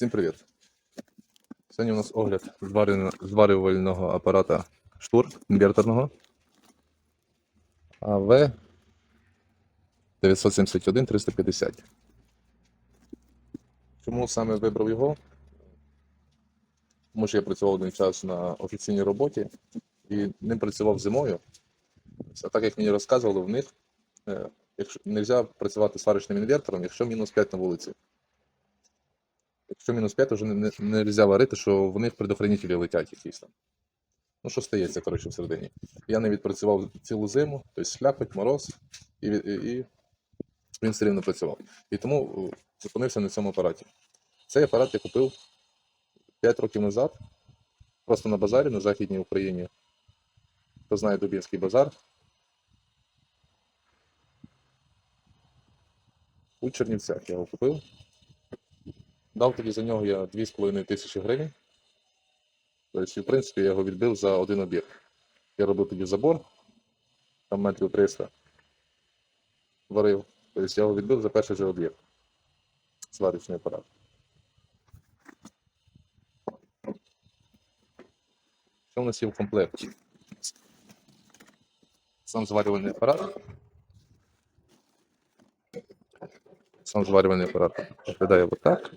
Всім привіт! Сьогодні у нас огляд зварювального- апарата штур інверторного АВ 971 350. Чому саме вибрав його? Тому що я працював один час на офіційній роботі і ним працював зимою. А так як мені розказували, в них е, якщо не можна працювати сварочним інвертором, якщо мінус 5 на вулиці. Якщо мінус 5, вже не, не, можна варити, що в них предохранителі летять якісь там. Ну, що стається, коротше, всередині. Я не відпрацював цілу зиму, тобто шляпить, мороз, і, і, і він все рівно працював. І тому е, зупинився на цьому апараті. Цей апарат я купив 5 років назад, просто на базарі на Західній Україні. Хто знає Дубінський базар. У Чернівцях я його купив. Дав тоді за нього я 2,5 тисячі гривень. Тобто, в принципі, я його відбив за один об'єкт. Я робив тоді забор, там метрів 300 варив. Тобто я його відбив за перший же об'єкт. Сварочний апарат. Що в нас є в комплекті? Сам зварювальний апарат. Сам зварювальний апарат виглядає отак.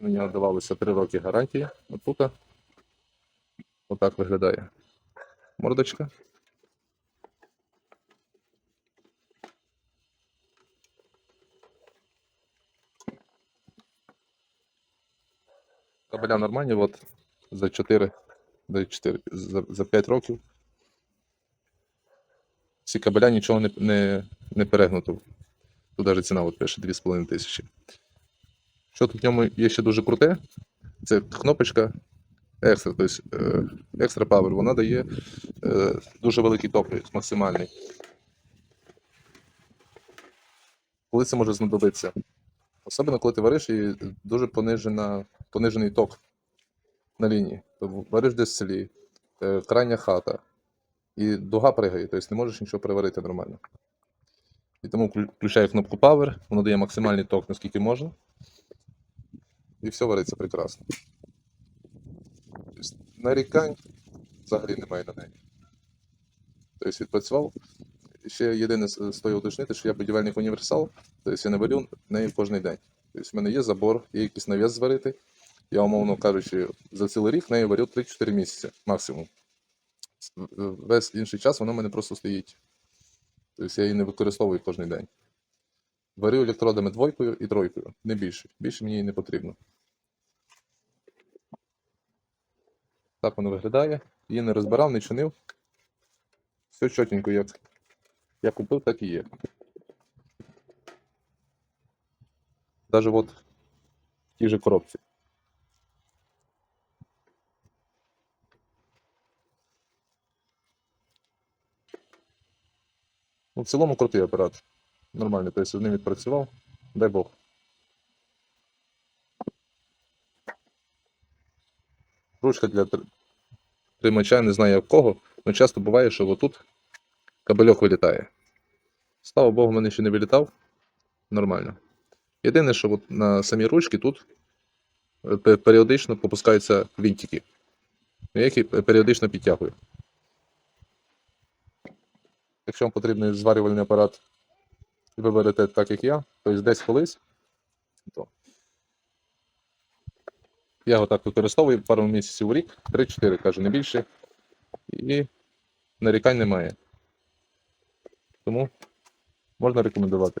Мені надавалося 3 роки гарантії. Отут. Отак виглядає мордочка. Кабеля нормальні, от за 4, за 4, за, за 5 років. Всі кабеля нічого не, не, не перегнуто. Тут навіть ціна от пише 2,5 тисячі. Що тут в ньому є ще дуже круте, це кнопочка екстра, тобто екстра Power, вона дає е, дуже великий тобто максимальний. Коли це може знадобитися? Особливо, коли ти вариш і дуже понижена, понижений ток на лінії. Тобто вариш десь в селі, е, крайня хата, і дуга пригає, тобто не можеш нічого приварити нормально. І тому вклю- включаю кнопку Power, воно дає максимальний ток, наскільки можна. І все вариться прекрасно. Тобто, нарікань взагалі немає на неї. Тобто відпрацював. Ще єдине с- стоїть уточнити, що я будівельник універсал, тобто я не варю нею кожен день. Тобто в мене є забор, є якийсь навіс зварити. Я, умовно кажучи, за цілий рік нею варю 3-4 місяці максимум. Весь інший час воно в мене просто стоїть. Тобто я її не використовую кожен день. Варю електродами двойкою і тройкою, не більше. Більше мені і не потрібно. Так воно виглядає. Її не розбирав, не чинив. Все чотенько, як я купив, так і є. Даже от в тій же коробці. Ну, в цілому крутий апарат. Нормальний, тобто з ним відпрацював. Дай Бог. Ручка для тр- тримача, не знаю як кого, але часто буває, що отут кабельок вилітає. Слава Богу, в мене ще не вилітав. Нормально. Єдине, що от на самій ручці тут е, періодично попускаються вінтики. Я їх і періодично підтягую. Якщо вам потрібний зварювальний апарат, і ви берете так, як я, тобто десь колись, то я його так використовую пару місяців у рік, 3-4, кажу, не більше. І нарікань немає. Тому можна рекомендувати.